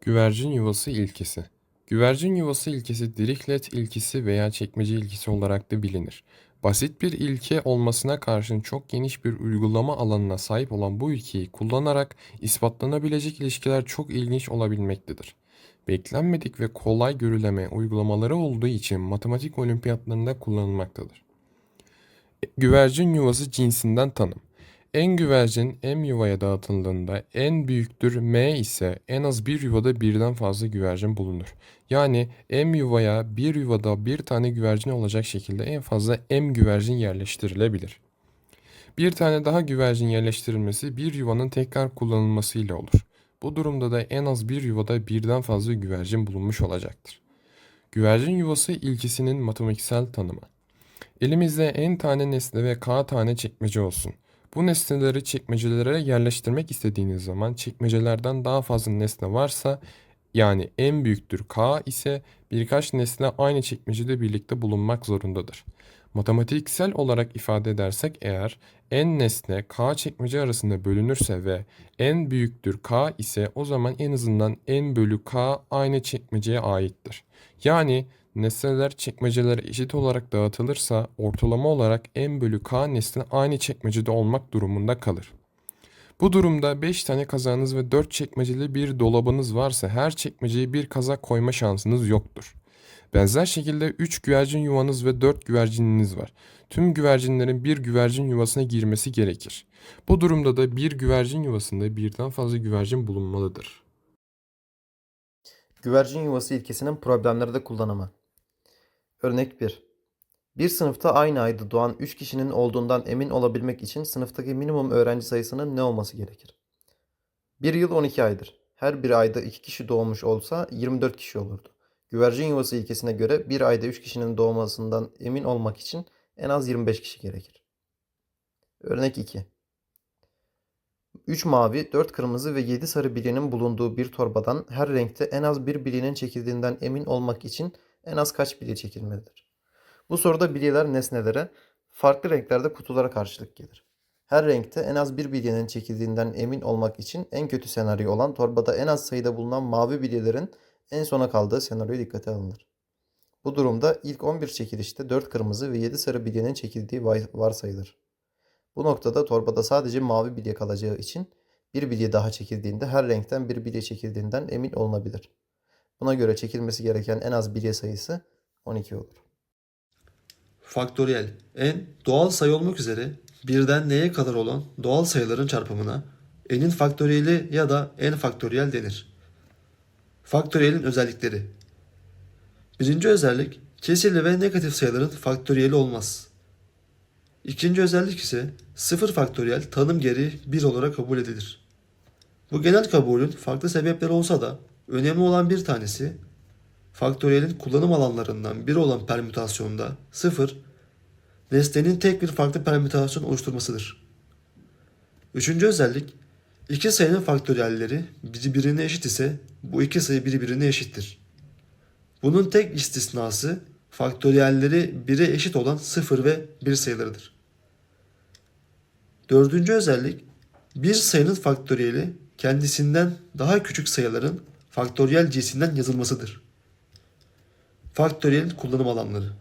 Güvercin yuvası ilkesi. Güvercin yuvası ilkesi Dirichlet ilkesi veya çekmece ilkesi olarak da bilinir. Basit bir ilke olmasına karşın çok geniş bir uygulama alanına sahip olan bu ilkeyi kullanarak ispatlanabilecek ilişkiler çok ilginç olabilmektedir. Beklenmedik ve kolay görüleme uygulamaları olduğu için matematik olimpiyatlarında kullanılmaktadır. Güvercin yuvası cinsinden tanım. En güvercin M yuvaya dağıtıldığında en büyüktür M ise en az bir yuvada birden fazla güvercin bulunur. Yani M yuvaya bir yuvada bir tane güvercin olacak şekilde en fazla M güvercin yerleştirilebilir. Bir tane daha güvercin yerleştirilmesi bir yuvanın tekrar kullanılması ile olur. Bu durumda da en az bir yuvada birden fazla güvercin bulunmuş olacaktır. Güvercin yuvası ilkesinin matematiksel tanımı. Elimizde n tane nesne ve k tane çekmece olsun. Bu nesneleri çekmecelere yerleştirmek istediğiniz zaman çekmecelerden daha fazla nesne varsa yani en büyüktür k ise birkaç nesne aynı çekmecede birlikte bulunmak zorundadır. Matematiksel olarak ifade edersek eğer n nesne k çekmece arasında bölünürse ve n büyüktür k ise o zaman en azından n bölü k aynı çekmeceye aittir. Yani nesneler çekmecelere eşit olarak dağıtılırsa ortalama olarak n bölü k nesne aynı çekmecede olmak durumunda kalır. Bu durumda 5 tane kazağınız ve 4 çekmeceli bir dolabınız varsa her çekmeceye bir kazak koyma şansınız yoktur. Benzer şekilde 3 güvercin yuvanız ve 4 güvercininiz var. Tüm güvercinlerin bir güvercin yuvasına girmesi gerekir. Bu durumda da bir güvercin yuvasında birden fazla güvercin bulunmalıdır. Güvercin yuvası ilkesinin problemlerde kullanımı. Örnek 1. Bir sınıfta aynı ayda doğan 3 kişinin olduğundan emin olabilmek için sınıftaki minimum öğrenci sayısının ne olması gerekir? Bir yıl 12 aydır. Her bir ayda 2 kişi doğmuş olsa 24 kişi olurdu. Güvercin yuvası ilkesine göre bir ayda 3 kişinin doğmasından emin olmak için en az 25 kişi gerekir. Örnek 2. 3 mavi, 4 kırmızı ve 7 sarı bilyenin bulunduğu bir torbadan her renkte en az bir bilyenin çekildiğinden emin olmak için en az kaç bilye çekilmelidir? Bu soruda bilyeler nesnelere, farklı renklerde kutulara karşılık gelir. Her renkte en az bir bilyenin çekildiğinden emin olmak için en kötü senaryo olan torbada en az sayıda bulunan mavi bilyelerin en sona kaldığı senaryo dikkate alınır. Bu durumda ilk 11 çekilişte 4 kırmızı ve 7 sarı bilyenin çekildiği varsayılır. Bu noktada torbada sadece mavi bilye kalacağı için bir bilye daha çekildiğinde her renkten bir bilye çekildiğinden emin olunabilir. Buna göre çekilmesi gereken en az bilye sayısı 12 olur. Faktöriyel n doğal sayı olmak üzere birden n'ye kadar olan doğal sayıların çarpımına n'in faktöriyeli ya da n faktöriyel denir. Faktöriyelin özellikleri Birinci özellik kesirli ve negatif sayıların faktöriyeli olmaz. İkinci özellik ise sıfır faktöriyel tanım gereği 1 olarak kabul edilir. Bu genel kabulün farklı sebepleri olsa da önemli olan bir tanesi faktöriyelin kullanım alanlarından biri olan permütasyonda 0 nesnenin tek bir farklı permütasyon oluşturmasıdır. Üçüncü özellik iki sayının faktöriyelleri biri birine eşit ise bu iki sayı birbirine eşittir. Bunun tek istisnası faktöriyelleri 1'e eşit olan 0 ve 1 sayılarıdır. Dördüncü özellik bir sayının faktöriyeli kendisinden daha küçük sayıların faktöriyel cinsinden yazılmasıdır. Faktöriyelin kullanım alanları.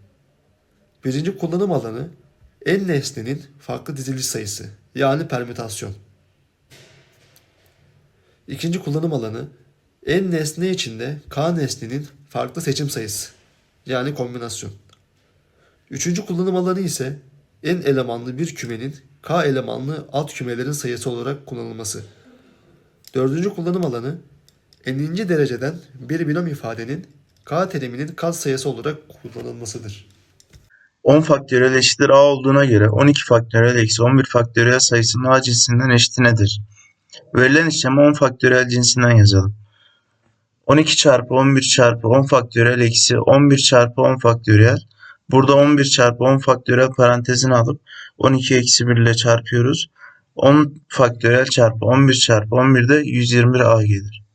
Birinci kullanım alanı n nesnenin farklı diziliş sayısı yani permütasyon. İkinci kullanım alanı n nesne içinde k nesnenin farklı seçim sayısı yani kombinasyon. Üçüncü kullanım alanı ise n elemanlı bir kümenin k elemanlı alt kümelerin sayısı olarak kullanılması. Dördüncü kullanım alanı n'inci dereceden bir binom ifadenin k teriminin katsayısı olarak kullanılmasıdır. 10 faktöriyel eşittir a olduğuna göre 12 faktöriyel eksi 11 faktöriyel sayısının a cinsinden eşiti nedir? Verilen işlemi 10 faktöriyel cinsinden yazalım. 12 çarpı 11 çarpı 10 faktöriyel eksi 11 çarpı 10 faktöriyel. Burada 11 çarpı 10 faktöriyel parantezini alıp 12 eksi 1 ile çarpıyoruz. 10 faktöriyel çarpı 11 çarpı 11 de 121a gelir.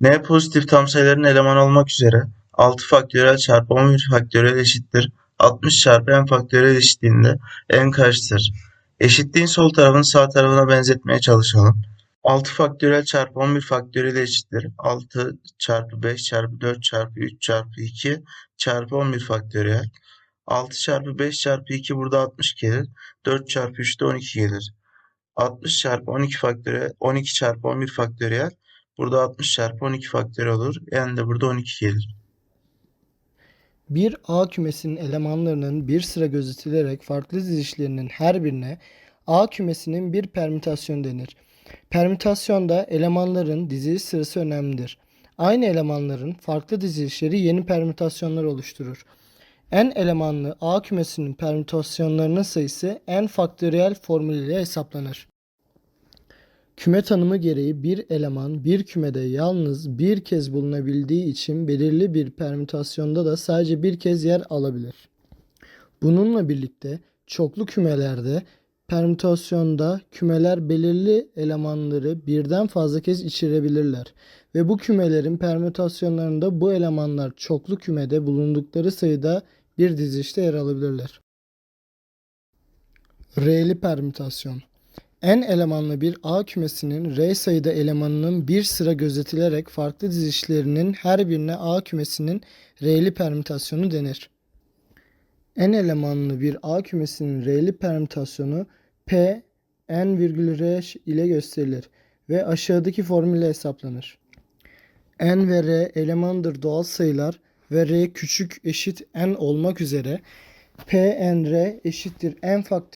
N pozitif tam sayıların elemanı olmak üzere 6 faktöriyel çarpı 11 faktöriyel eşittir. 60 çarpı n faktöriyel eşitliğinde n kaçtır? Eşitliğin sol tarafını sağ tarafına benzetmeye çalışalım. 6 faktöriyel çarpı 11 faktöriyel eşittir. 6 çarpı 5 çarpı 4 çarpı 3 çarpı 2 çarpı 11 faktöriyel. 6 çarpı 5 çarpı 2 burada 60 gelir. 4 çarpı 3 de 12 gelir. 60 çarpı 12 faktöriyel 12 çarpı 11 faktöriyel. Burada 60 çarpı 12 faktöriyel olur. Yani de burada 12 gelir. Bir A kümesinin elemanlarının bir sıra gözetilerek farklı dizilişlerinin her birine A kümesinin bir permütasyonu denir. Permütasyonda elemanların diziliş sırası önemlidir. Aynı elemanların farklı dizilişleri yeni permütasyonlar oluşturur. N elemanlı A kümesinin permütasyonlarının sayısı n faktöriyel formülüyle hesaplanır. Küme tanımı gereği bir eleman bir kümede yalnız bir kez bulunabildiği için belirli bir permütasyonda da sadece bir kez yer alabilir. Bununla birlikte çoklu kümelerde permütasyonda kümeler belirli elemanları birden fazla kez içerebilirler ve bu kümelerin permütasyonlarında bu elemanlar çoklu kümede bulundukları sayıda bir dizilişte yer alabilirler. R'li permütasyon N elemanlı bir A kümesinin R sayıda elemanının bir sıra gözetilerek farklı dizilişlerinin her birine A kümesinin R'li permütasyonu denir. N elemanlı bir A kümesinin R'li permütasyonu P n virgül R ile gösterilir ve aşağıdaki formülle hesaplanır. N ve R elemandır doğal sayılar ve R küçük eşit n olmak üzere P n R eşittir n faktöriyel